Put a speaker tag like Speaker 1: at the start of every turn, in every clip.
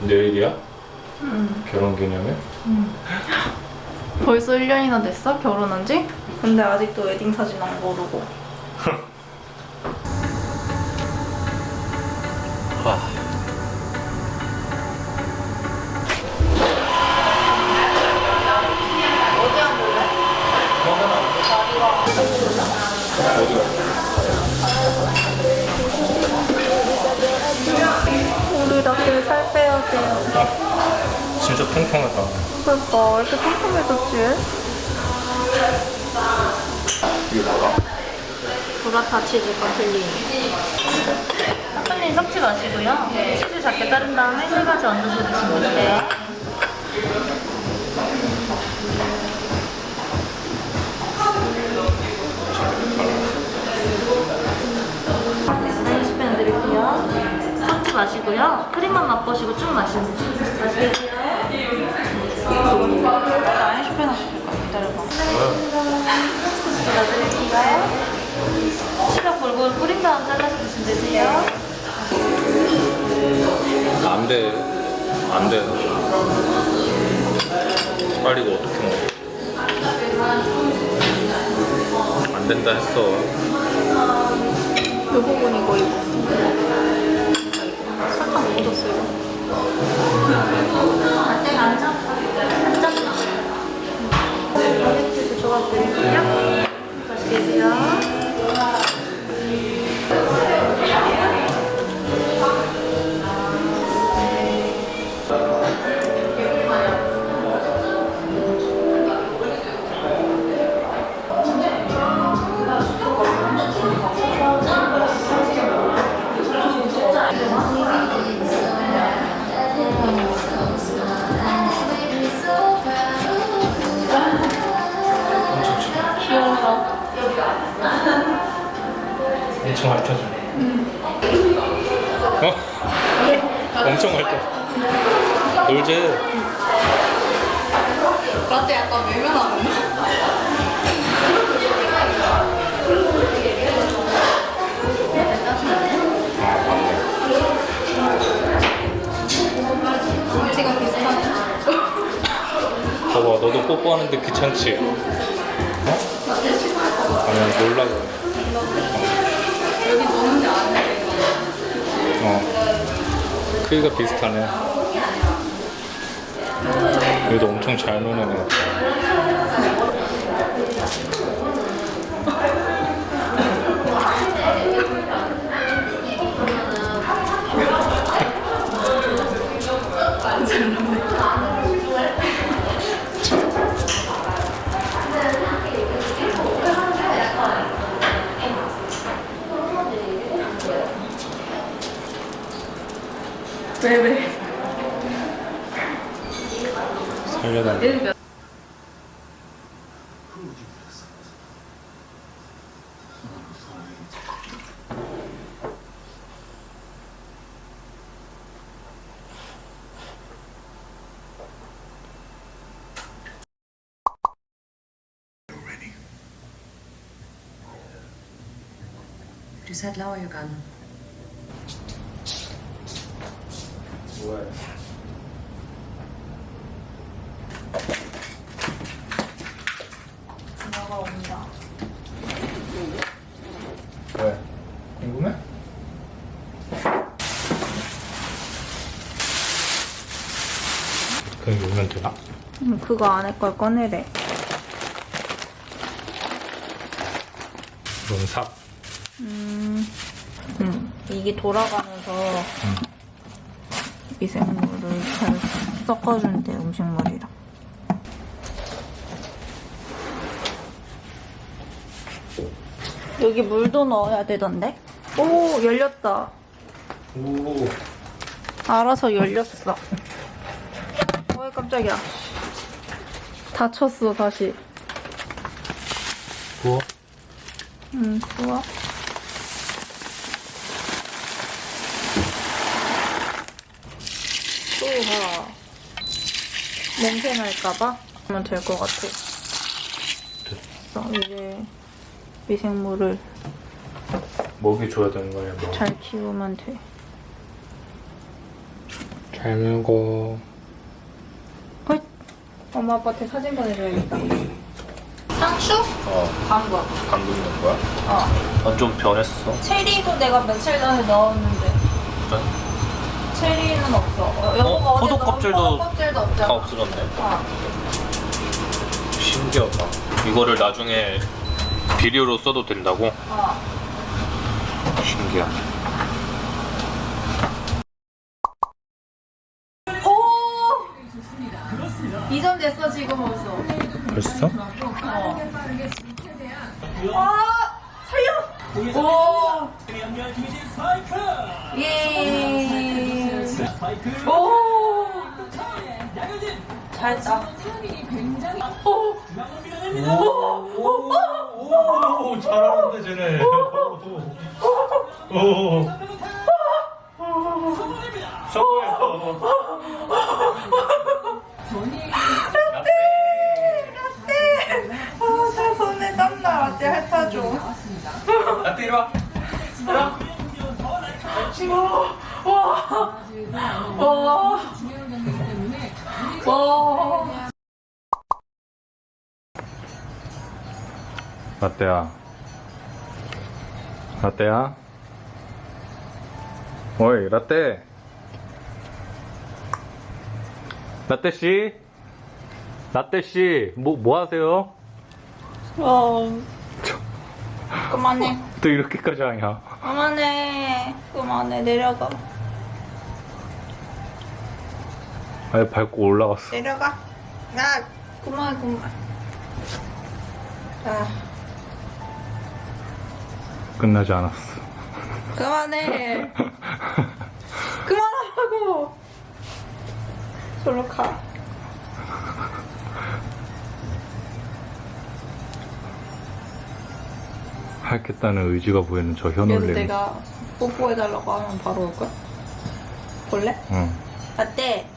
Speaker 1: 내일이야?
Speaker 2: 응.
Speaker 1: 결혼 기념일?
Speaker 2: 벌써 1년이나 됐어? 결혼한 지? 근데 아직도 웨딩 사진 안 고르고.
Speaker 1: 진짜 통통하다.
Speaker 2: 그러니까 왜 이렇게 통통해졌지?
Speaker 1: 이게 뭐야?
Speaker 2: 브라타 치즈 커플링. 커플링 섞지 마시고요. 치즈 작게 자른 다음에 세 가지 얹어서 드시면 돼요. 스펜 드릴게요. 섞지 마시고요. 크림만 맛보시고 쭉 마시면 돼요. 마시겠어요?
Speaker 1: 안 돼. 안 돼. 빨리 이거 어떻게 먹어? 안 된다 했어.
Speaker 2: 요 부분이고 이거. 설탕 묻었어요. 안돼 안 잡. 안 잡나. 바게트도 드릴게요. 맛있게 드세요.
Speaker 1: 엄청 핥아줘. 어? 엄청 핥아. 놀지?
Speaker 2: 라떼 약간 외면하는. 지금 비슷하네.
Speaker 1: 봐봐, 너도 뽀뽀하는데 귀찮지? 어? 아니, 놀라 그래.
Speaker 2: 여기 안 돼.
Speaker 1: 어. 크기가 비슷하네. 얘도 엄청 잘 노는 애 같아.
Speaker 2: 왜 왜?
Speaker 1: 살려달라.
Speaker 2: 얘는 몇?
Speaker 3: Du
Speaker 2: 전화가.
Speaker 1: 왜? 궁금해? 되나?
Speaker 2: 응, 그거 안에 걸 꺼내래.
Speaker 1: 론삽.
Speaker 2: 음, 음, 이게 돌아가면서 미생물을 잘 섞어준대 음식물이랑. 여기 물도 넣어야 되던데? 오 열렸다.
Speaker 1: 오.
Speaker 2: 알아서 열렸어. 어이 깜짝이야. 다쳤어 다시.
Speaker 1: 구워?
Speaker 2: 응 좋아. 또 봐. 냄새 날까봐 하면 될 것 같아. 그래서 이제 미생물을
Speaker 1: 먹이 줘야 되는 거야, 뭐.
Speaker 2: 잘 키우면 돼.
Speaker 4: 잘잘 먹어.
Speaker 2: 헐. 엄마 아빠한테 사진 보내줘야겠다.
Speaker 5: 상추?
Speaker 4: 어,
Speaker 5: 방금.
Speaker 4: 방금 넣은 거야?
Speaker 5: 어.
Speaker 4: 아, 좀 변했어.
Speaker 5: 체리도 내가 며칠 전에 넣었는데
Speaker 4: 그래?
Speaker 5: 체리는 없어. 어,
Speaker 4: 어?
Speaker 5: 어제
Speaker 4: 포도
Speaker 5: 넣은
Speaker 4: 껍질도-
Speaker 5: 껍질도 없잖아.
Speaker 4: 다 없어졌네.
Speaker 5: 어.
Speaker 4: 신기하다. 이거를 나중에 비료로 써도 된다고?
Speaker 5: 어.
Speaker 4: 신기하다.
Speaker 2: 이점 됐어 지금 벌써.
Speaker 4: 벌써?
Speaker 2: 아 살려. 오. 예. 오. 잘했다. 오.
Speaker 4: 오, 잘하는데 쟤네. 오. 성공 와. 라떼야. 라떼야. 어이, 라떼. 라떼 씨. 라떼 씨, 뭐, 뭐 하세요?
Speaker 2: 어. 그만해.
Speaker 4: 또 이렇게까지 하냐?
Speaker 2: 그만해. 그만해. 내려가.
Speaker 4: 아예 밟고 올라갔어.
Speaker 2: 내려가. 야, 그만, 그만. 아,
Speaker 4: 끝나지 않았어.
Speaker 2: 그만해. 그만하라고. 저로 가.
Speaker 4: 하겠다는 의지가 보이는 저
Speaker 2: 그래서. 내가 뽀뽀해달라고 하면 바로 올 거야? 볼래?
Speaker 4: 응.
Speaker 2: 어때?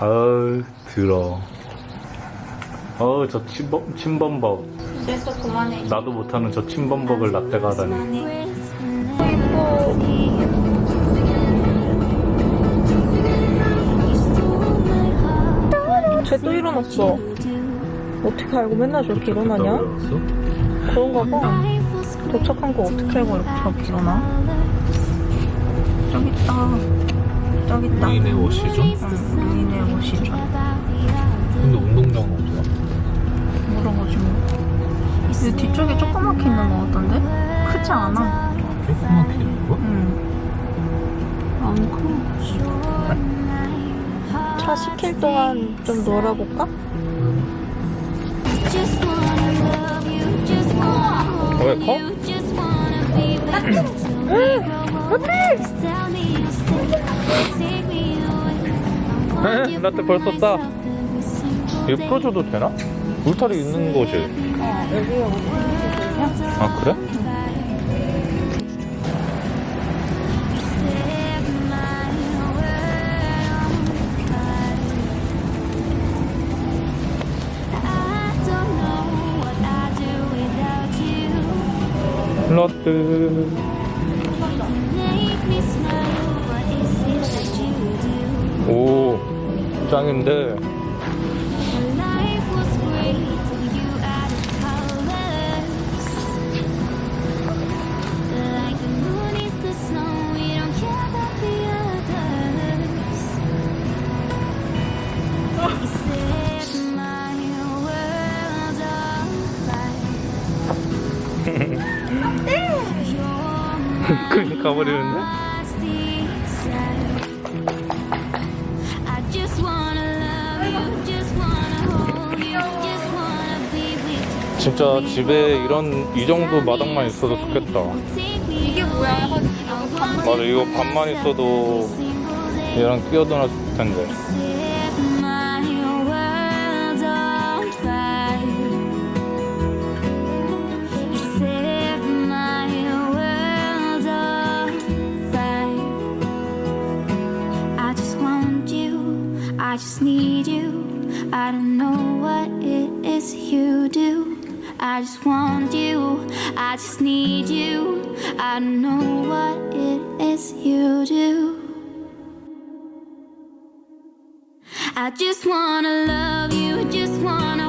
Speaker 4: 아우, 들어. 어우, 저 침범, 침범벅.
Speaker 2: 됐어, 그만해.
Speaker 4: 나도 못하는 저 침범벅을 라떼가 하다니.
Speaker 2: 그만해. 쟤 또 일어났어. 어떻게 알고 맨날 저렇게 일어나냐? 그런가 봐. 도착한 거 어떻게 알고 이렇게 저렇게 일어나? 저기 있다. 저기 있다. 응, 옷이죠.
Speaker 4: 근데 운동장은 어디야?
Speaker 2: 물어보지 뭐. 이 뒤쪽에 조그맣게 있는 거 같던데? 크지 않아.
Speaker 4: 조그맣게 있는 거야?
Speaker 2: 응. 안 커. 차 시킬 동안 좀 놀아볼까?
Speaker 4: 왜 커? 에? 라떼 벌써 싸. 이거 풀어줘도 되나? 울타리 있는 거지?
Speaker 2: 옷이
Speaker 4: 아, 그래? 라떼. 오, 짱인데. 그냥 가버리는데? 진짜 집에 이런 이 정도 마당만 있어도 좋겠다.
Speaker 2: 이게 뭐야 해가지고
Speaker 4: 맞아 이거 밥만 있어도 얘랑 끼어들었을 텐데.
Speaker 6: I just want you. I just need you. I know what it is you do.
Speaker 4: I just wanna love you, you, just wanna